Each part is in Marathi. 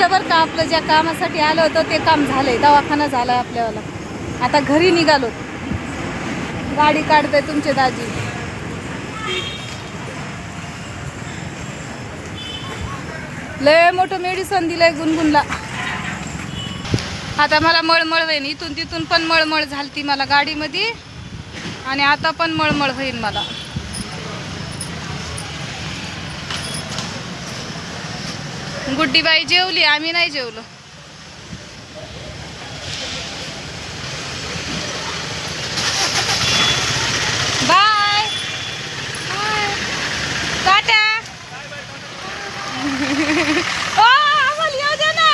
झालं बरं का आपलं ज्या कामासाठी आलं होतं ते काम झालंय दवाखाना झालाय आपल्यावाला. आता घरी निघालो. गाडी काढते तुमचे दाजी. लय मोठं मेडिसन दिलंय गुनगुनला. आता मला मळमळ होईन. इथून तिथून पण मळमळ झालती मला गाडीमध्ये. आणि आता पण मळमळ होईल मला. गुड्डीबाई जेवली आम्ही नाही जेवलो. बाय. टाटा ओ आम्हाला येऊ दे ना.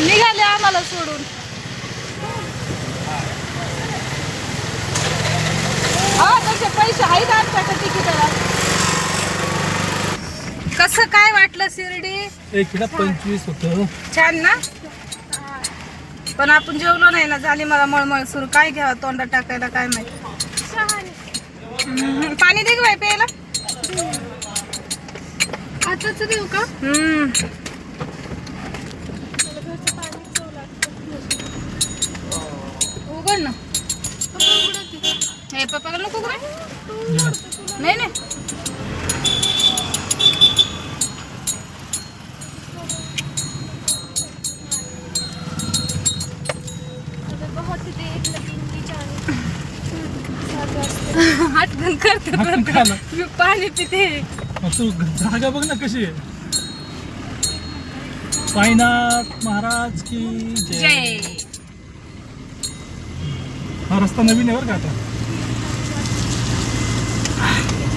निघाले आम्हाला सोडून. हा तसे पैसे आहेत आमच्याकडे तिकीटाला. कसं काय वाटलं शिर्डी? एकदा पंचवीस होतं. छान ना? पण आपण जेवलो नाही ना झाली मला मळमळ सुरू. काय घ्यावं तोंडात टाकायला काय माहिती? पाणी दे बाई प्यायला. आताच देऊ का? हम्म. करते खायला मी पाणी पिते. मग तू जागा बघ ना कशी आहे. साईनाथ महाराज की जय. जय. हा रस्ता नवीन आहे बरं का आता?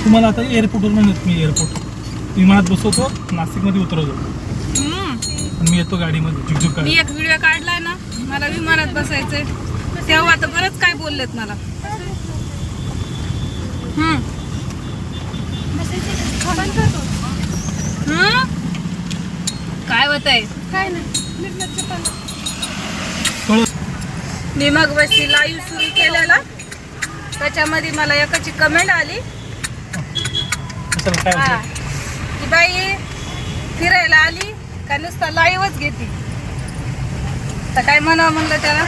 तुम्हाला आता एअरपोर्टवर म्हणत मी एअरपोर्ट विमानात बसवतो नाशिकमध्ये उतरवतो. हम्म. आणि मी येतो गाडीमध्ये झुकझुक मी काय एक व्हिडिओ काढलाय ना मला विमानात बसायचंय. तेव्हा आता बरंच काय बोललेत मला? काय होत आहे? काय नाही निर्लज्ज पाना. कळत मी मग बसली लाईव्ह सुरू केलेला. त्याच्यामध्ये मला एकाची कमेंट आली. की बाई फिरायला आली का नुसता लाईव्हच घेते? तर काय म्हणावं म्हणलं त्याला?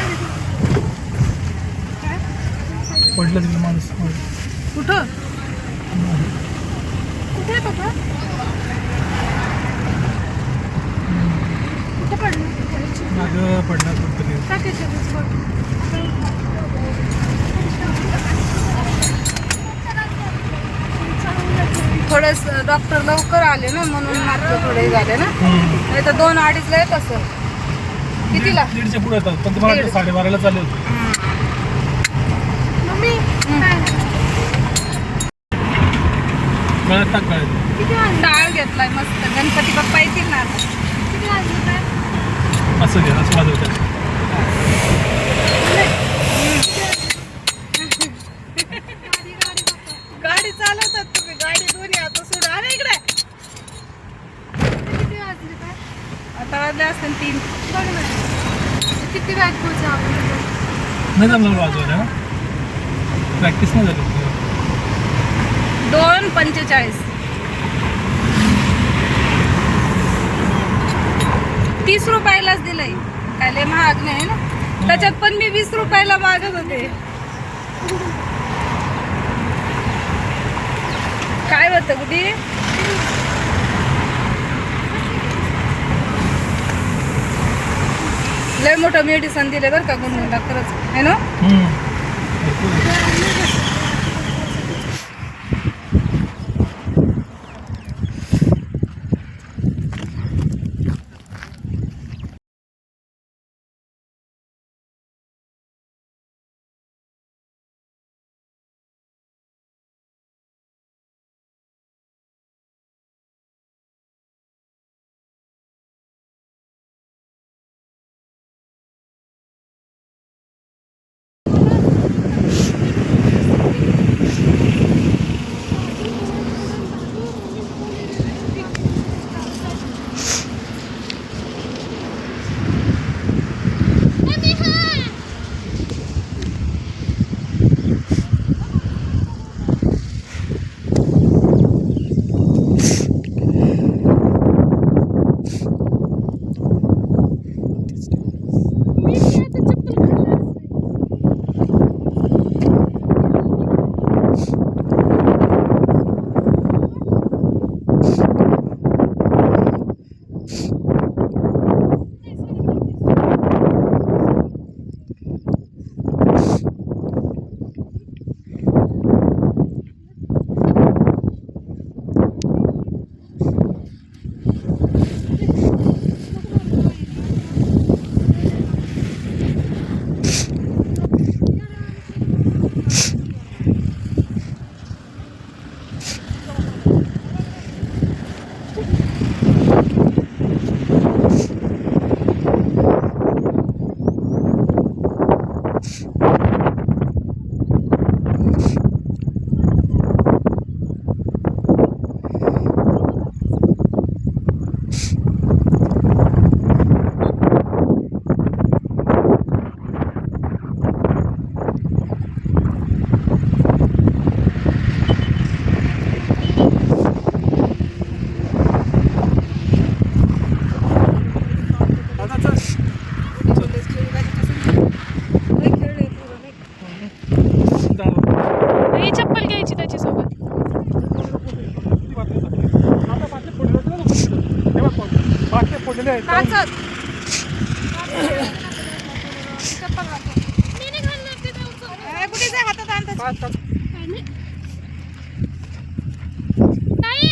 पडलं माणूस. कुठं? कुठे पप्पा? कुठे पडलं? बघ. थोडस डॉक्टर लवकर आले ना म्हणून मात्र थोडे झाले ना. नाही तर दोन अडीचला येत असं कितीला? दीडच्या पुढे येतात पण तुम्हाला. साडेबाराला चालू होतं. मम्मी कळत टाक कळत किती वाजले? डाळ घेतलाय मस्त. गणपती बाप्पा येतील ना आता. किती वाजले काय असं घ्या असं वाजवतात गाडी गाडी चालवतात तुम्ही. गाडी दोन्ही आता सोडा अरे इकडे. किती वाजले काय आता वाजले असतील तीन. बघ ना किती पोहोचा आपण नाही जमलं वाजवायला प्रॅक्टिस नाही झाली. दोन पंचेचाळीस. तीस रुपयालाच दिलंय. काय लय महाग नाही ना? त्याच्यात पण मी वीस रुपयाला मागत होते. काय होतं कुठे लय मोठं मेडिसन दिले बरं का गुणगुणला खरंच. आहे ना? हम्म. भरपूर आहे. काय काचत चप्पल घालतो. मी नाही घालणार ते जाऊन ए, कुठे जा हातात आणतात काच- काच. ताई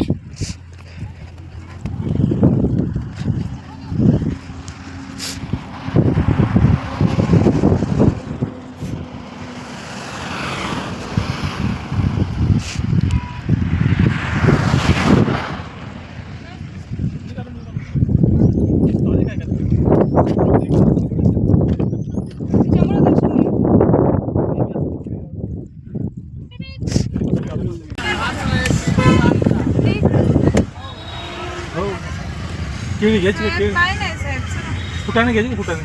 भाजी काय करते? हो केळी घ्यायची का केळी. काय नाही साहेब चला. फुटाने घ्यायची का फुटाने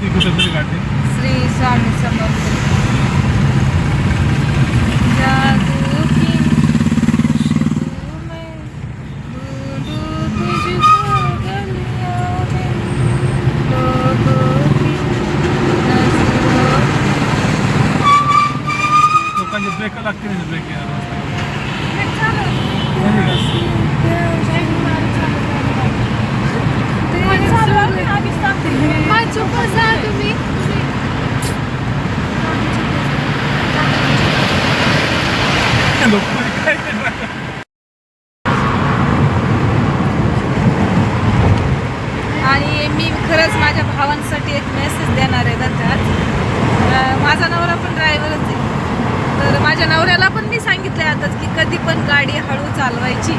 ती कुठं तरी काढते श्री स्वामी समर्थ. जादू की खुशबू में ढूंढूं तुझको गलियों में, लोगों की नजरों लोकांचे ब्रेक लागते ब्रेक चालू. ते चालू आहे, आधीच सांगते. हा चुप जा तुम्ही. आणि मी खरंच माझ्या भावांसाठी एक मेसेज देणार आहे बरं माझा नवरा पण ड्रायव्हरच आहे. तर माझ्या नवऱ्याला पण मी सांगितलं आताच की कधी पण गाडी हळू चालवायची.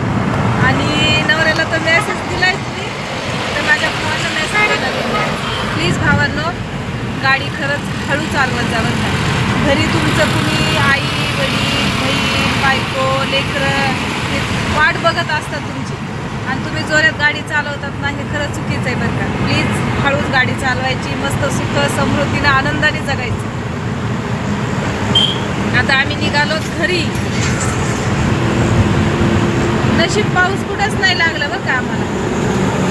आणि नवऱ्याला तर मेसेज दिलायच मी तर माझ्या भावाला मेसेज देणार प्लीज भावांनो गाडी खरंच हळू चालवत जावं काय घरी तुमचं कुणी आई वडील बहीण बायको लेकरं हे वाट बघत असतात तुमची. आणि तुम्ही जोरात गाडी चालवतात ना हे खरंच चुकीचं आहे बरं का. प्लीज हळूच गाडी चालवायची मस्त सुख समृद्धीनं आनंदाने जगायचं. आता आम्ही निघालो घरी. नशीब पाऊस कुठंच नाही लागला बरं का आम्हाला.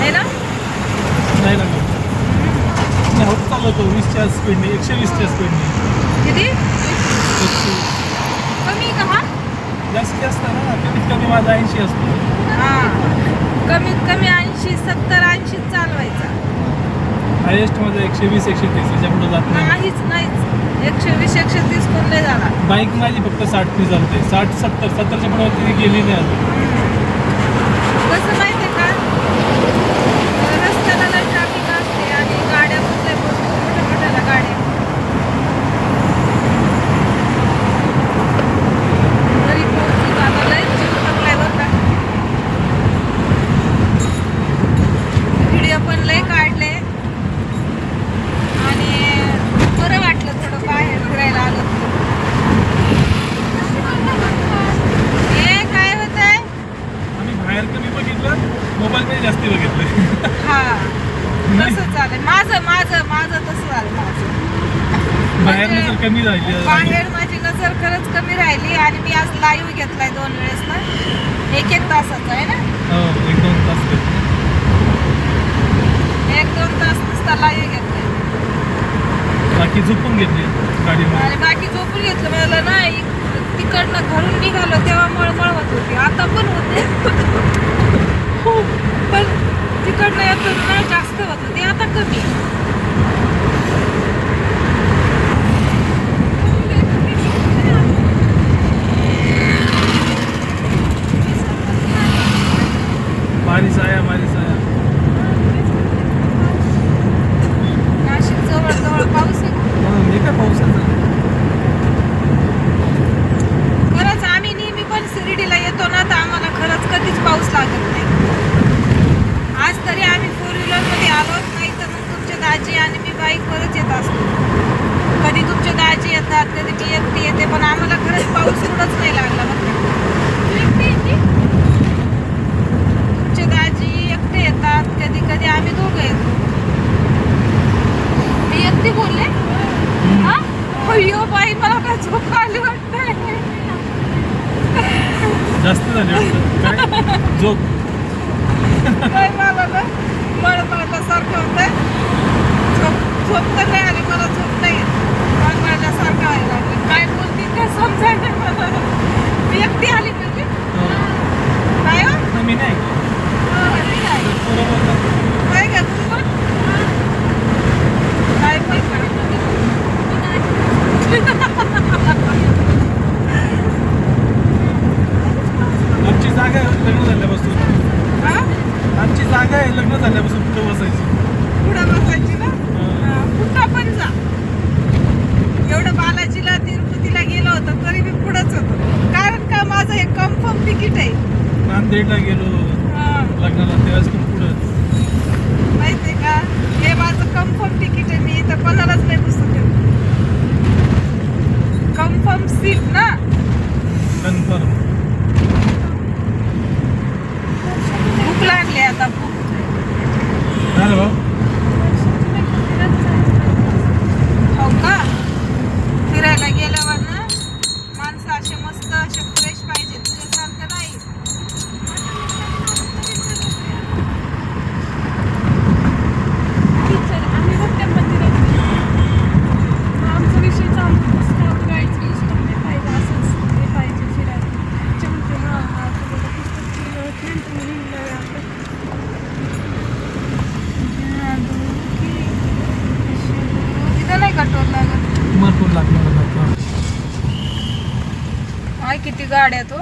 आहे ना? नाही होत चालवतो वीसच्या स्पीडने एकशे वीसच्या स्पीडने किती? एकशे. कमी का हा? जास्ती असतं ना कमीत कमी माझा ऐंशी असतो. हां. कमीत कमी ऐंशी सत्तर ऐंशी चालवायचा. हायेस्ट माझं एकशे वीस एकशे तीस याच्यापुढे जात नाही. नाहीच नाहीच. एकशे वीस एकशे तीस कोण नाही झाला. बाईक माझी फक्त साठनी चालते साठ सत्तर सत्तरच्या पुढे ती गेली नाही अजून कसं माहिती आहे का रस्त्याला लय ट्रॅफिक असते आणि गाड्या बसल्या मोठ्या मोठ्याला गाड्या घरी पोहोचून आता लय जीव थकलाय बरं का व्हिडिओ पण लय काढले आणि बरं वाटलं थोडं बाहेर फिरायला आलं हे काय होतंय आम्ही बाहेर कमी बघितलं मोबाईलमध्ये जास्ती बघितलं हा नाही. तसं चालेल माझं माझं माझं तसं झालं माझं बाहेर म्हणजे नजर कमी राहिली बाहेर नजर खरंच कमी राहिली आणि मी आज लाईव्ह घेतलाय दोन वेळेस ना एक एक तासाचा आहे ना? हो एक दोन तास. एक दोन तास नुसता लाईव्ह घेतलाय. बाकी झोपून घेतली आणि बाकी झोपून घेतलं मला नाही तिकडनं घरून निघालो तेव्हा मळमळ होत होती. आता पण होते हो, पण तिकडनं येताना जास्त होत होती आता कमी बारिश आया बारिश आया नाशिक जवळ जवळ पाऊस आहे म्हणून हे काय पावसाचं खरंच आम्ही नेहमी पण शिर्डीला येतो ना तर आम्हाला खरंच कधीच पाऊस लागत नाही आज तरी आम्ही फोर व्हीलरमध्ये आलोच नाही तर मग तुमचे दाजी आणि मी बाईकवरच येत असतो कधी तुमचे दाजी येतात कधी मी एकटी येते पण आम्हाला खरंच पाऊस कुठंच नाही लागला बरं? तुमचे दाजी एकटे येतात कधी कधी आम्ही दोघं येतो. मी एकटी बोलले? हा? अय्यो बाई मला काय झोप आली वाटतंय. जास्त झाली वाटतं. काय? झोप. लग्न झाल्यापासून. आमची जागा आहे लग्न झाल्यापासून कुठं बसायची? पुढं बसायची ना? कुठं पण जा. एवढं बालाजीला तिरुपतीला गेलो होतो तरी मी पुढंच होतो. कारण का माझं हे कन्फर्म तिकीट आहे? नांदेडला गेलो लग्नाला तेव्हाच पण पुढंच. माहिती का? हे माझं कन्फर्म तिकीट आहे मी इथं कोणालाच नाही बसून ठेवलं कन्फर्म सीट ना? कन्फर्म गाड्या तो.